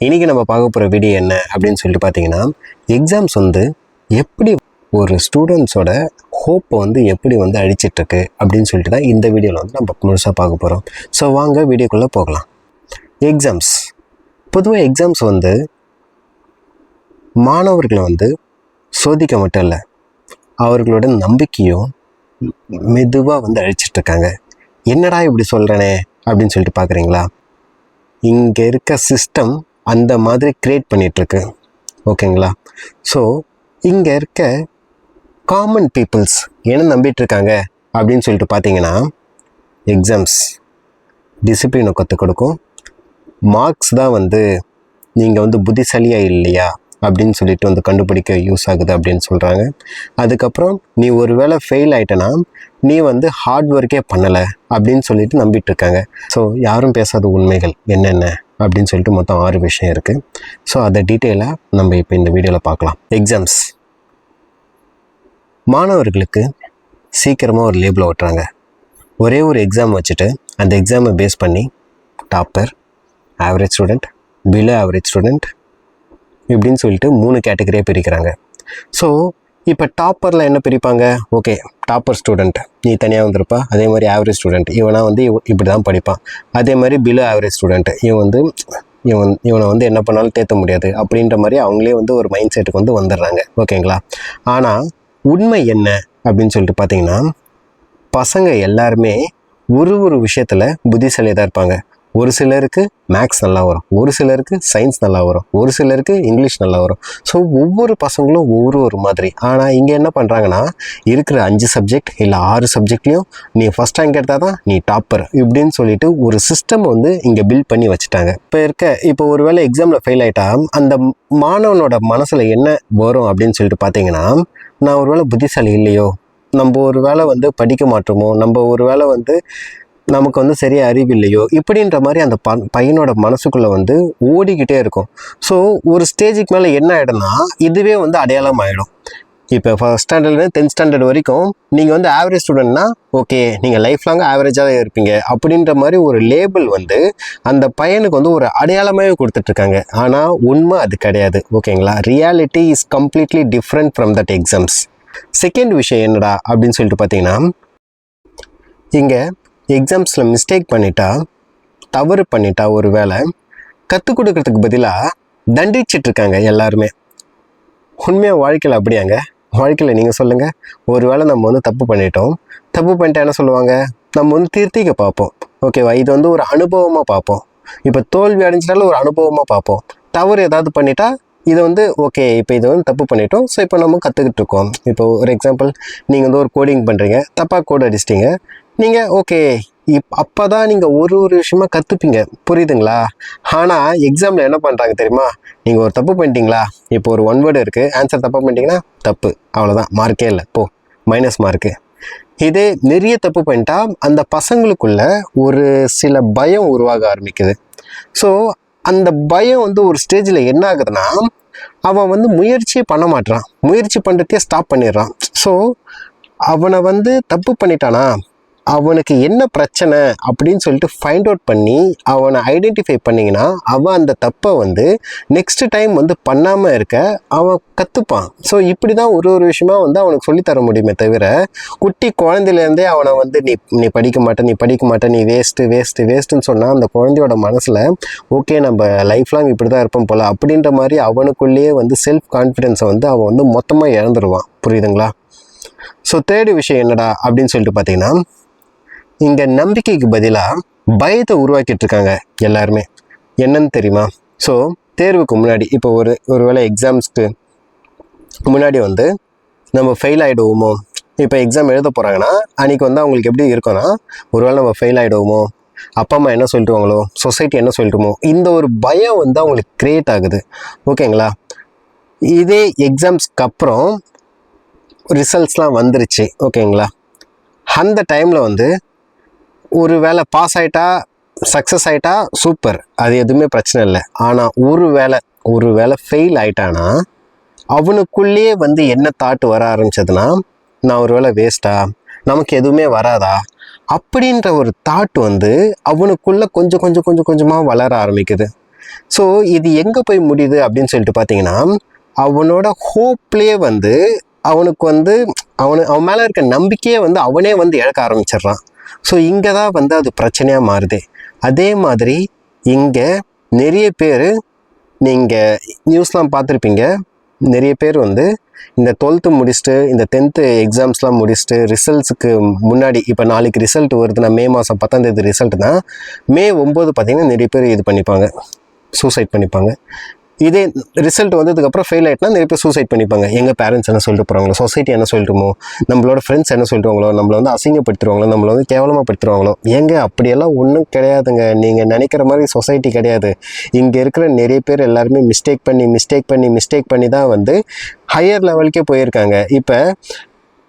இன்றைக்கி நம்ம பார்க்க போகிற வீடியோ என்ன அப்படின்னு சொல்லிட்டு பார்த்தீங்கன்னா எக்ஸாம்ஸ் வந்து எப்படி ஒரு ஸ்டூடெண்ட்ஸோட ஹோப்பை வந்து எப்படி வந்து அழிச்சிட்ருக்கு அப்படின்னு சொல்லிட்டு தான் இந்த வீடியோவில் வந்து நம்ம முழுசாக பார்க்க போகிறோம் ஸோ வாங்க வீடியோக்குள்ளே போகலாம். எக்ஸாம்ஸ் பொதுவாக எக்ஸாம்ஸ் வந்து மாணவர்களை வந்து சோதிக்க மட்டும் இல்லை அவர்களோட நம்பிக்கையும் மெதுவாக வந்து அழிச்சிட்ருக்காங்க என்னடா இப்படி சொல்கிறேனே அப்படின்னு சொல்லிட்டு பார்க்குறீங்களா? இங்கே இருக்க சிஸ்டம் அந்த மாதிரி க்ரியேட் பண்ணிகிட்ருக்கு ஓகேங்களா ஸோ இங்கே இருக்க காமன் பீப்புள்ஸ் என்ன நம்பிட்டு இருக்காங்க அப்படின்னு சொல்லிட்டு பார்த்தீங்கன்னா எக்ஸாம்ஸ் டிசிப்ளினை கற்றுக் கொடுக்கும். மார்க்ஸ் தான் வந்து நீங்கள் வந்து புத்திசாலியாக இல்லையா? அப்படின்னு சொல்லிட்டு வந்து கண்டுபிடிக்க யூஸ் ஆகுது அப்படின்னு சொல்கிறாங்க அதுக்கப்புறம் நீ ஒரு வேளை ஃபெயில் ஆயிட்டனா நீ வந்து ஹார்ட் ஒர்க்கே பண்ணலை அப்படின்னு சொல்லிட்டு நம்பிட்டு இருக்காங்க ஸோ யாரும் பேசாத உண்மைகள் என்னென்ன? அப்படின்னு சொல்லிட்டு மொத்தம் ஆறு விஷயம் இருக்குது ஸோ அதை டீட்டெயிலாக நம்ம இப்போ இந்த வீடியோவில் பார்க்கலாம். எக்ஸாம்ஸ் மாணவர்களுக்கு சீக்கிரமாக ஒரு லேபிள் ஓட்டுறாங்க ஒரே ஒரு எக்ஸாம் வச்சுட்டு அந்த எக்ஸாமை பேஸ் பண்ணி topper average student below average student இப்படின்னு சொல்லிட்டு மூணு கேட்டகரியாக பிரிக்கிறாங்க. ஸோ இப்போ டாப்பரில் என்ன பிரிப்பாங்க? ஓகே டாப்பர் ஸ்டூடெண்ட் நீ தனியாக வந்திருப்பா. அதே மாதிரி ஆவரேஜ் ஸ்டூடெண்ட் இவனா வந்து இப்படி தான் படிப்பான். அதே மாதிரி பிலோ ஆவரேஜ் ஸ்டூடெண்ட் இவன் வந்து இவன் இவனை வந்து என்ன பண்ணாலும் தேத்த முடியாது. அப்படின்ற மாதிரி அவங்களே வந்து ஒரு மைண்ட் செட்டுக்கு வந்து வந்துடுறாங்க. ஓகேங்களா ஆனால் உண்மை என்ன? அப்படின்னு சொல்லிட்டு பார்த்தீங்கன்னா பசங்க எல்லாருமே ஒரு ஒரு விஷயத்தில் புத்திசாலியாக தான் இருப்பாங்க. ஒரு சிலருக்கு மேக்ஸ் நல்லா வரும். ஒரு சிலருக்கு சயின்ஸ் நல்லா வரும். ஒரு சிலருக்கு இங்கிலீஷ் நல்லா வரும். ஸோ ஒவ்வொரு பசங்களும் ஒவ்வொரு ஒரு மாதிரி. ஆனால் இங்கே என்ன பண்ணுறாங்கன்னா இருக்கிற அஞ்சு சப்ஜெக்ட் இல்லை ஆறு சப்ஜெக்ட்லேயும் நீ ஃபஸ்ட் ரேங்க் எடுத்தால் தான் நீ டாப்பர் இப்படின்னு சொல்லிட்டு ஒரு சிஸ்டம் வந்து இங்கே பில்ட் பண்ணி வச்சுட்டாங்க. இப்போ இருக்க இப்போ ஒரு வேளை எக்ஸாமில் ஃபெயில் ஆயிட்டா அந்த மாணவனோட மனசில் என்ன வரும் அப்படின்னு சொல்லிட்டு பார்த்தீங்கன்னா நான் ஒரு வேளை புத்திசாலி இல்லையோ? நம்ம ஒரு வேளை வந்து படிக்க மாட்டோமோ? நம்ம ஒரு வேளை வந்து நமக்கு வந்து சரியாக அறிவு இல்லையோ? இப்படின்ற மாதிரி அந்த ப பையனோட மனசுக்குள்ளே வந்து ஓடிக்கிட்டே இருக்கும். ஸோ ஒரு ஸ்டேஜுக்கு மேலே என்ன ஆகிடும்னா இதுவே வந்து அடையாளம் ஆகிடும் இப்போ ஃபஸ்ட் ஸ்டாண்டர்ட்லேருந்து டென்த் ஸ்டாண்டர்ட் வரைக்கும் நீங்கள் வந்து ஆவரேஜ் ஸ்டூடெண்ட்னா ஓகே நீங்கள் லைஃப் லாங் ஆவரேஜாக இருப்பீங்க. அப்படின்ற மாதிரி ஒரு லேபிள் வந்து அந்த பையனுக்கு வந்து ஒரு அடையாளமாகவே கொடுத்துட்ருக்காங்க. ஆனால் உண்மை அது கிடையாது. ஓகேங்களா reality is completely different from that exams second விஷயம் என்னடா? அப்படின்னு சொல்லிட்டு பார்த்தீங்கன்னா இங்கே எக்ஸாம்ஸில் மிஸ்டேக் பண்ணிட்டா தவறு பண்ணிட்டா ஒரு வேளை கற்றுக் கொடுக்கறதுக்கு பதிலாக தண்டிச்சிட்டு இருக்காங்க எல்லாருமே. உண்மையாக வாழ்க்கையில் அப்படியாங்க? வாழ்க்கையில் நீங்கள் சொல்லுங்கள் ஒரு வேளை நம்ம வந்து தப்பு பண்ணிட்டோம். தப்பு பண்ணிட்டா என்ன சொல்லுவாங்க? நம்ம வந்து திருத்திக்க பார்ப்போம். ஓகேவா இது வந்து ஒரு அனுபவமாக பார்ப்போம். இப்போ தோல்வி அடைஞ்சிட்டாலும் ஒரு அனுபவமாக பார்ப்போம். தவறு ஏதாவது பண்ணிட்டா இது வந்து ஓகே இப்போ இது வந்து தப்பு பண்ணிட்டோம். ஸோ இப்போ நம்ம கற்றுக்கிட்டு இருக்கோம். இப்போ ஒரு எக்ஸாம்பிள் நீங்கள் வந்து ஒரு கோடிங் பண்ணுறீங்க தப்பாக கோட் அடிச்சிட்டிங்க. நீங்கள் ஓகே இப் அப்போ தான் நீங்கள் ஒரு ஒரு விஷயமா கற்றுப்பீங்க புரியுதுங்களா? ஆனால் எக்ஸாமில் என்ன பண்ணுறாங்க தெரியுமா? நீங்கள் ஒரு தப்பு பண்ணிட்டீங்களா? இப்போ ஒரு ஒன் வேர்டு இருக்குது ஆன்சர் தப்பாக பண்ணிட்டீங்கன்னா தப்பு. அவ்வளோதான் மார்க்கே இல்லை. போ. மைனஸ் மார்க்கு இதே நிறைய தப்பு பண்ணிட்டா அந்த பசங்களுக்குள்ள ஒரு சில பயம் உருவாக ஆரம்பிக்குது. ஸோ அந்த பயம் வந்து ஒரு ஸ்டேஜில் என்ன ஆகுதுன்னா அவன் வந்து முயற்சியே பண்ண மாட்டான் முயற்சி பண்ணுறதே ஸ்டாப் பண்ணிடுறான். ஸோ அவனை வந்து தப்பு பண்ணிட்டானா? அவனுக்கு என்ன பிரச்சனை அப்படின்னு சொல்லிட்டு ஃபைண்ட் அவுட் பண்ணி அவனை ஐடென்டிஃபை பண்ணிங்கன்னா அவன் அந்த தப்பை வந்து நெக்ஸ்ட் டைம் வந்து பண்ணாமல் இருக்க அவன் கற்றுப்பான் ஸோ இப்படி தான் ஒரு ஒரு விஷயமா வந்து அவனுக்கு சொல்லித் தர முடியுமே தவிர குட்டி குழந்தையிலேருந்தே அவனை வந்து நீ நீ படிக்க மாட்ட நீ படிக்க மாட்ட நீ வேஸ்ட்டு வேஸ்ட்டு வேஸ்ட்டுன்னு சொன்னால் அந்த குழந்தையோட மனசில் ஓகே நம்ம லைஃப் லாங் இப்படி தான் இருப்போம் போல் அப்படின்ற மாதிரி அவனுக்குள்ளேயே வந்து செல்ஃப் கான்ஃபிடென்ஸை வந்து அவன் வந்து மொத்தமாக இழந்துருவான். புரியுதுங்களா? ஸோ தேர்டு விஷயம் என்னடா அப்படின்னு சொல்லிட்டு பார்த்தீங்கன்னா இந்த நம்பிக்கைக்கு பதிலாக பயத்தை உருவாக்கிட்டு இருக்காங்க எல்லாருமே. என்னன்னு தெரியுமா? ஸோ தேர்வுக்கு முன்னாடி இப்போ ஒரு ஒருவேளை எக்ஸாம்ஸ்க்கு முன்னாடி வந்து நம்ம ஃபெயில் ஆகிடுவோமோ இப்போ எக்ஸாம் எழுத போகிறாங்கன்னா அன்றைக்கி வந்து அவங்களுக்கு எப்படி இருக்கும்னா ஒருவேளை நம்ம ஃபெயில் ஆகிடுவோமோ அப்பா அம்மா என்ன சொல்லிட்டுவாங்களோ சொசைட்டி என்ன சொல்லிட்டுமோ இந்த ஒரு பயம் வந்து அவங்களுக்கு க்ரியேட் ஆகுது. ஓகேங்களா இதே எக்ஸாம்ஸ்க்கு அப்புறம் ரிசல்ட்ஸ்லாம் வந்துருச்சு. ஓகேங்களா அந்த டைமில் வந்து ஒரு வேளை பாஸ் ஆகிட்டா சக்ஸஸ் ஆகிட்டா சூப்பர் அது எதுவுமே பிரச்சனை இல்லை. ஆனால் ஒரு வேளை ஒரு வேளை ஃபெயில் ஆகிட்டானா அவனுக்குள்ளேயே வந்து என்ன தாட் வர ஆரம்பிச்சதுன்னா நான் ஒரு வேளை வேஸ்ட்டா நமக்கு எதுவுமே வராதா? அப்படின்ற ஒரு தாட் வந்து அவனுக்குள்ளே கொஞ்சம் கொஞ்சம் கொஞ்சம் கொஞ்சமாக வளர ஆரம்பிக்குது. ஸோ இது எங்கே போய் முடியுது அப்படின்னு சொல்லிட்டு பார்த்தீங்கன்னா அவனோட ஹோப்லேயே வந்து அவனுக்கு வந்து அவனு அவன் மேலே இருக்க நம்பிக்கையே வந்து அவனே வந்து இழக்க ஆரம்பிச்சிடுறான். ஸோ இங்கே தான் வந்து அது பிரச்சனையாக மாறுது. அதே மாதிரி இங்கே நிறைய பேர் நீங்கள் நியூஸ்லாம் பார்த்துருப்பீங்க. நிறைய பேர் வந்து இந்த டுவெல்த்து முடிச்சுட்டு இந்த டென்த்து எக்ஸாம்ஸ்லாம் முடிச்சுட்டு ரிசல்ட்ஸுக்கு முன்னாடி இப்போ நாளைக்கு ரிசல்ட் வருதுன்னா மே மாதம் பத்தாம் தேதி ரிசல்ட்னா மே ஒம்பது பார்த்தீங்கன்னா நிறைய பேர் இது பண்ணிப்பாங்க. சூசைட் பண்ணிப்பாங்க. இதே ரிசல்ட் வந்ததுக்கப்புறம் ஃபெயில் ஆகிட்டுனா நிறைய பேர் சூசைட் பண்ணிப்பாங்க. எங்கள் பேரண்ட்ஸ் என்ன சொல்லிட்டு போகிறாங்களோ சொசைட்டி என்ன சொல்லிட்டுமோ நம்மளோட ஃப்ரெண்ட்ஸ் என்ன சொல்லிட்டுவாங்களோ நம்மளை வந்து அசிங்கப்படுத்துருவாங்களோ நம்மளை வந்து கேவலமாக படுத்துருவாங்களோ ஏங்க அப்படியெல்லாம் ஒன்றும் கிடையாதுங்க. நீங்கள் நினைக்கிற மாதிரி சொசைட்டி கிடையாது. இங்கே இருக்கிற நிறைய பேர் எல்லாருமே மிஸ்டேக் பண்ணி மிஸ்டேக் பண்ணி மிஸ்டேக் பண்ணி தான் வந்து ஹையர் லெவலுக்கே போயிருக்காங்க. இப்போ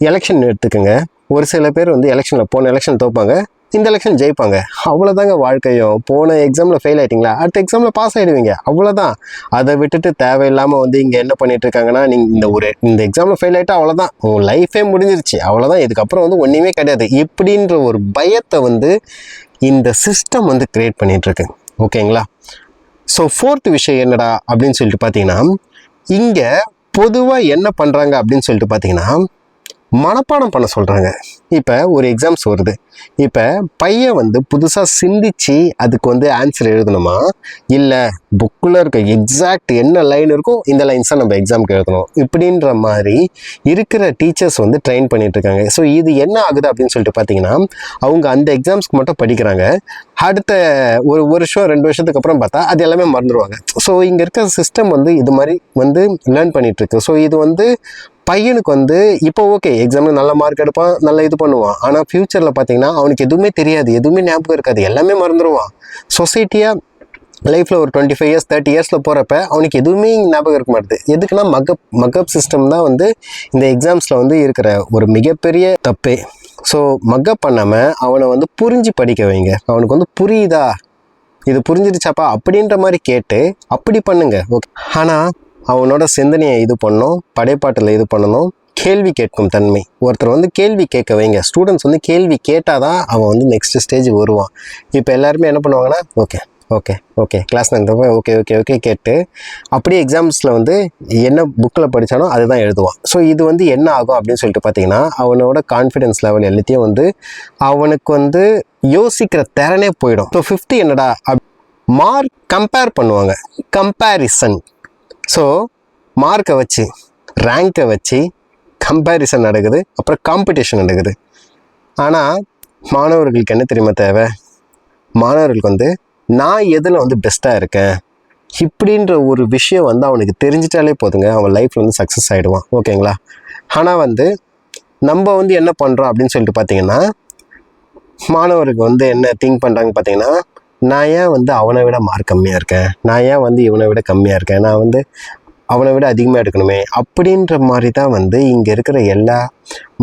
எலெக்ஷன் எடுத்துக்கோங்க. ஒரு சில பேர் வந்து எலெக்ஷனில் போன எலெக்ஷன் தோப்பாங்க. இந்த எலெக்ஷன் ஜெயிப்பாங்க. அவ்வளோதாங்க வாழ்க்கையும். போன எக்ஸாமில் ஃபெயில் ஆகிட்டிங்களா அடுத்த எக்ஸாமில் பாஸ் ஆகிடுவீங்க அவ்வளோதான் அதை விட்டுட்டு தேவையில்லாமல் வந்து இங்கே என்ன பண்ணிட்டு இருக்காங்கன்னா நீங்கள் இந்த ஒரு இந்த எக்ஸாமில் ஃபெயில் ஆகிட்டா அவ்வளோதான் உங்கள் லைஃபே முடிஞ்சிருச்சு. அவ்வளோதான் இதுக்கப்புறம் வந்து ஒன்றுமே கிடையாது. இப்படின்ற ஒரு பயத்தை வந்து இந்த சிஸ்டம் வந்து க்ரியேட் பண்ணிகிட்ருக்கு ஓகேங்களா? ஸோ ஃபோர்த் விஷயம் என்னடா அப்படின்னு சொல்லிட்டு பார்த்தீங்கன்னா இங்கே பொதுவாக என்ன பண்ணுறாங்க அப்படின்னு சொல்லிட்டு பார்த்தீங்கன்னா மனப்பாடம் பண்ண சொல்கிறாங்க இப்போ ஒரு எக்ஸாம்ஸ் வருது. இப்போ பையன் வந்து புதுசாக சிந்திச்சு அதுக்கு வந்து ஆன்சர் எழுதணுமா? இல்லை புக்கில் இருக்க எக்ஸாக்ட் என்ன லைன் இருக்கோ இந்த லைன்ஸ் தான் நம்ம எக்ஸாம்க்கு எழுதணும். இப்படின்ற மாதிரி இருக்கிற டீச்சர்ஸ் வந்து ட்ரெயின் பண்ணிகிட்ருக்காங்க இருக்காங்க. ஸோ இது என்ன ஆகுது அப்படின்னு சொல்லிட்டு பார்த்தீங்கன்னா அவங்க அந்த எக்ஸாம்ஸ்க்கு மட்டும் படிக்கிறாங்க. அடுத்த ஒரு வருஷம் ரெண்டு வருஷத்துக்கு அப்புறம் பார்த்தா அது எல்லாமே மறந்துடுவாங்க ஸோ இங்கே இருக்க சிஸ்டம் வந்து இது மாதிரி வந்து லேர்ன் பண்ணிகிட்ருக்கு ஸோ இது வந்து பையனுக்கு வந்து இப்போ ஓகே எக்ஸாமில் நல்ல மார்க் எடுப்பான் நல்ல இது பண்ணுவான். ஆனால் ஃப்யூச்சரில் பார்த்தீங்கன்னா அவனுக்கு எதுவுமே தெரியாது எதுவுமே ஞாபகம் இருக்காது எல்லாமே மறந்துடுவான் சொசைட்டியாக லைஃப்பில் ஒரு டுவெண்ட்டி ஃபைவ் இயர்ஸ் தேர்ட்டி இயர்ஸில் போகிறப்ப அவனுக்கு எதுவுமே ஞாபகம் இருக்க மாட்டுது. எதுக்குன்னா மக்கப் மக்கப் சிஸ்டம் தான் வந்து இந்த எக்ஸாம்ஸில் வந்து இருக்கிற ஒரு மிகப்பெரிய தப்பே. ஸோ மக்கப் பண்ணாமல் அவனை வந்து புரிஞ்சு படிக்க வைங்க. அவனுக்கு வந்து புரியுதா? இது புரிஞ்சிருச்சாப்பா அப்படின்ற மாதிரி கேட்டு அப்படி பண்ணுங்க. ஓகே ஆனால் அவனோட சிந்தனையை இது பண்ணணும் படைப்பாட்டில் இது பண்ணணும் கேள்வி கேட்கும் தன்மை. ஒருத்தர் வந்து கேள்வி கேட்க வைங்க. ஸ்டூடெண்ட்ஸ் வந்து கேள்வி கேட்டால் தான் அவன் வந்து நெக்ஸ்ட் ஸ்டேஜ் வருவான். இப்போ எல்லாருமே என்ன பண்ணுவாங்கன்னா ஓகே ஓகே ஓகே கிளாஸ் நடந்தப்போ ஓகே ஓகே ஓகே கேட்டு அப்படியே எக்ஸாம்ஸில் வந்து என்ன புக்கில் படித்தானோ அதுதான் எழுதுவான். ஸோ இது வந்து என்ன ஆகும் அப்படின்னு சொல்லிட்டு பார்த்தீங்கன்னா அவனோட கான்ஃபிடென்ஸ் லெவல் எல்லாத்தையும் வந்து அவனுக்கு வந்து யோசிக்கிற திறனே போயிடும். ஸோ ஃபிஃப்த்து என்னடா மார்க் கம்பேர் பண்ணுவாங்க. கம்பேரிசன் ஸோ மார்க்கை வச்சு ரேங்கை வச்சு கம்பேரிசன் நடக்குது அப்புறம் காம்படிஷன் நடக்குது. ஆனால் மாணவர்களுக்கு என்ன தெரியுமா தேவை? மாணவர்களுக்கு வந்து நான் எதில் வந்து பெஸ்ட்டாக இருக்கேன்? இப்படின்ற ஒரு விஷயம் வந்து அவனுக்கு தெரிஞ்சிட்டாலே போதுங்க. அவன் லைஃப்பில் வந்து சக்ஸஸ் ஆகிடுவான் ஓகேங்களா? ஆனால் வந்து நம்ம வந்து என்ன பண்ணுறோம் அப்படின்னு சொல்லிட்டு பார்த்தீங்கன்னா மாணவருக்கு வந்து என்ன திங்க் பண்ணுறாங்க பார்த்தீங்கன்னா நான் ஏன் வந்து அவனை விட மார்க் கம்மியாக இருக்கேன்? நான் ஏன் வந்து இவனை விட கம்மியாக இருக்கேன்? நான் வந்து அவனை விட அதிகமாக எடுக்கணுமே? அப்படின்ற மாதிரி தான் வந்து இங்கே இருக்கிற எல்லா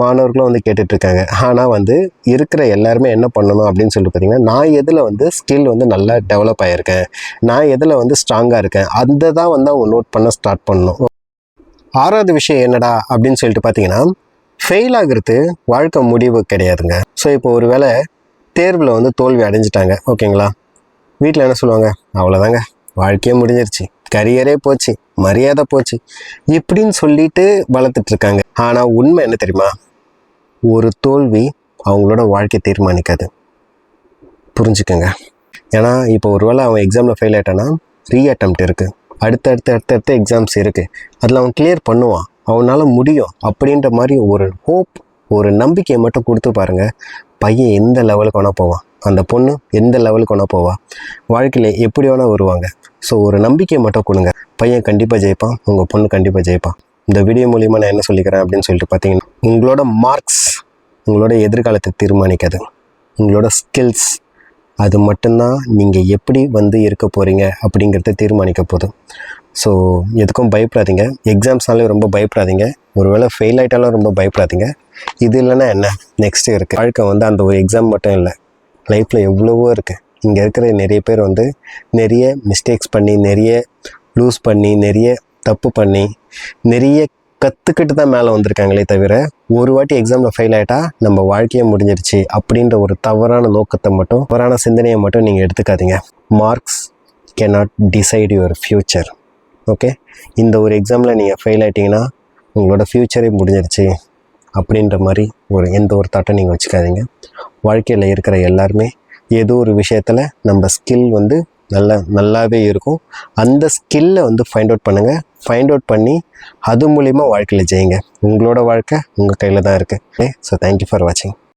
மாணவர்களும் வந்து கேட்டுட்ருக்காங்க ஆனால் வந்து இருக்கிற எல்லாருமே என்ன பண்ணணும் அப்படின்னு சொல்லி பார்த்தீங்கன்னா நான் எதில் வந்து ஸ்கில் வந்து நல்லா டெவலப் ஆகியிருக்கேன் நான் எதில் வந்து ஸ்ட்ராங்காக இருக்கேன்? அந்த தான் வந்து அவங்க நோட் பண்ண ஸ்டார்ட் பண்ணணும். ஆறாவது விஷயம் என்னடா அப்படின்னு சொல்லிட்டு பார்த்தீங்கன்னா ஃபெயில் ஆகுறது வாழ்க்கை முடிவு கிடையாதுங்க. ஸோ இப்போ ஒரு வேளை தேர்வில் வந்து தோல்வி அடைஞ்சிட்டாங்க. ஓகேங்களா வீட்டில் என்ன சொல்லுவாங்க? அவ்வளோதாங்க வாழ்க்கையே முடிஞ்சிருச்சு. கரியரே போச்சு. மரியாதை போச்சு. இப்படின்னு சொல்லிட்டு வளர்த்துட்டு இருக்காங்க. ஆனால் உண்மை என்ன தெரியுமா? ஒரு தோல்வி அவங்களோட வாழ்க்கையை தீர்மானிக்காது. புரிஞ்சுக்கோங்க. ஏன்னா இப்போ ஒருவேளை அவன் எக்ஸாமில் ஃபெயில் ஆயிட்டானா ரீ அட்டம்ப்ட் இருக்குது அடுத்தடுத்து அடுத்தடுத்த எக்ஸாம்ஸ் இருக்குது அதில் அவன் கிளியர் பண்ணுவான். அவனால் முடியும். அப்படின்ற மாதிரி ஒரு ஹோப் ஒரு நம்பிக்கையை மட்டும் கொடுத்து பாருங்கள் பையன் எந்த லெவலுக்கு வேணால் போவான். அந்த பொண்ணு எந்த லெவலுக்கு வேணால் போவா. வாழ்க்கையில் எப்படி வேணால் வருவாங்க. ஸோ ஒரு நம்பிக்கையை மட்டும் கொடுங்க. பையன் கண்டிப்பாக ஜெயிப்பான். உங்கள் பொண்ணு கண்டிப்பாக ஜெயிப்பான். இந்த வீடியோ மூலிமா நான் என்ன சொல்லிக்கிறேன் அப்படின்னு சொல்லிட்டு பார்த்தீங்கன்னா உங்களோட மார்க்ஸ் உங்களோட எதிர்காலத்தை தீர்மானிக்காது. உங்களோட ஸ்கில்ஸ் அது மட்டும்தான் நீங்கள் எப்படி வந்து இருக்க போகிறீங்க அப்படிங்கிறத தீர்மானிக்க போதும். ஸோ எதுக்கும் பயப்படாதீங்க. எக்ஸாம்ஸ்னாலே ரொம்ப பயப்படாதீங்க. ஒருவேளை ஃபெயில் ஆகிட்டாலும் ரொம்ப பயப்படாதீங்க. இது இல்லைன்னா என்ன? நெக்ஸ்ட் இருக்குது வாழ்க்கை வந்து அந்த ஒரு எக்ஸாம் மட்டும் இல்லை. லைஃப்பில் எவ்வளவோ இருக்குது இங்கே இருக்கிற நிறைய பேர் வந்து நிறைய மிஸ்டேக்ஸ் பண்ணி நிறைய லூஸ் பண்ணி நிறைய தப்பு பண்ணி நிறைய கற்றுக்கிட்டு தான் மேலே வந்திருக்காங்களே தவிர ஒரு வாட்டி எக்ஸாமில் ஃபெயில் ஆகிட்டா நம்ம வாழ்க்கையே முடிஞ்சிருச்சு அப்படின்ற ஒரு தவறான நோக்கத்தை மட்டும் தவறான சிந்தனையை மட்டும் நீங்கள் எடுத்துக்காதீங்க. Marks cannot decide your future okay இந்த ஒரு எக்ஸாமில் நீங்கள் ஃபெயில் ஆகிட்டிங்கன்னா உங்களோட ஃப்யூச்சரே முடிஞ்சிருச்சு அப்படின்ற மாதிரி ஒரு எந்த ஒரு தாட்டை நீங்கள் வச்சுக்காதீங்க. வாழ்க்கையில் இருக்கிற எல்லாருமே ஏதோ ஒரு விஷயத்தில் நம்ம ஸ்கில் வந்து நல்ல நல்லாவே இருக்கும். அந்த ஸ்கில்லை வந்து ஃபைண்ட் அவுட் பண்ணுங்கள் ஃபைண்ட் அவுட் பண்ணி அது மூலிமா வாழ்க்கையில் ஜெயிங்க. உங்களோட வாழ்க்கை உங்கள் கையில் தான் இருக்குது ஓகே ஸோ தேங்க்யூ ஃபார் வாட்சிங்